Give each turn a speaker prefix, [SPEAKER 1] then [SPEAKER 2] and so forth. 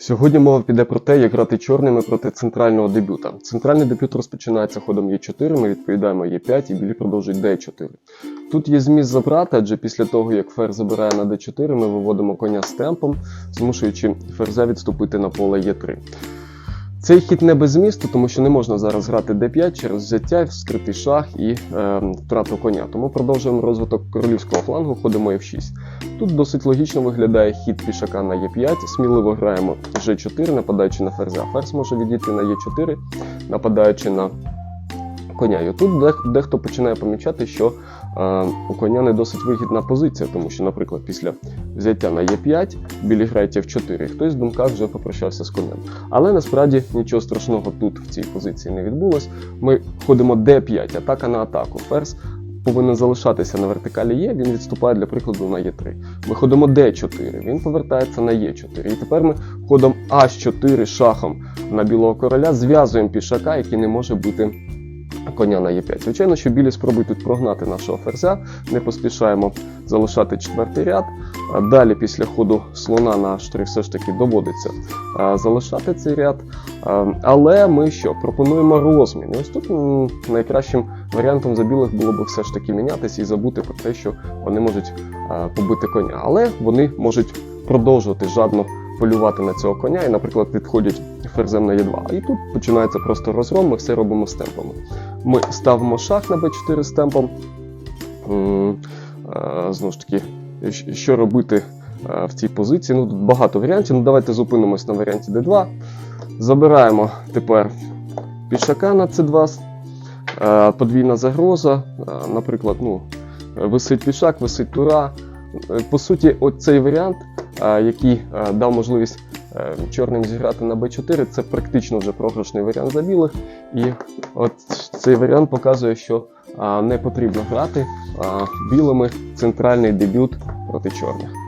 [SPEAKER 1] Сьогодні мова піде про те, як грати чорними проти центрального дебюта. Центральний дебют розпочинається ходом Е4, ми відповідаємо Е5 і білі продовжують Д4. Тут є зміст забрати, адже після того, як фер забирає на Д4, ми виводимо коня з темпом, змушуючи ферзя відступити на поле Е3. Цей хід не без змісту, тому що не можна зараз грати d5 через взяття, скритий шах і е, втрату коня. Тому продовжуємо розвиток королівського флангу, ходимо f6. Тут досить логічно виглядає хід пішака на e5, сміливо граємо g4, нападаючи на ферзя. Ферзь може відійти на e4, нападаючи на коня. І тут дехто починає помічати, що е, у коня не досить вигідна позиція, тому що, наприклад, після взяття на e5 білі грають f4, і хтось в думках вже попрощався з конем. Але насправді нічого страшного тут в цій позиції не відбулось. Ми ходимо d5, атака на атаку. Ферзь повинен залишатися на вертикалі Є, він відступає для прикладу на Е3. Ми ходимо d4, він повертається на Е4. І тепер ми ходом H4 шахом на білого короля зв'язуємо пішака, який не може бути коня на Е5. Звичайно, що білі спробують тут прогнати нашого ферзя, не поспішаємо залишати четвертий ряд. Далі, після ходу слона на H3 все ж таки доводиться залишати цей ряд. Але ми що? Пропонуємо розмін. І ось тут найкращим варіантом за білих було б все ж таки мінятися і забути про те, що вони можуть побити коня. Але вони можуть продовжувати жадно полювати на цього коня і, наприклад, відходять ферзем на Е2. І тут починається просто розгром, ми все робимо з темпами. Ми ставимо шах на Б4 з темпом. Знову ж таки, що робити е, в цій позиції? Ну, тут багато варіантів. Ну, давайте зупинимось на варіанті D2. Забираємо тепер пішака на C2. Е, Подвійна загроза. Е, Наприклад, ну, висить пішак, висить тура. По суті, от цей варіант, який дав можливість чорним зіграти на Б4, це практично вже програшний варіант за білих. І от цей варіант показує, що не потрібно грати білими центральний дебют проти чорних.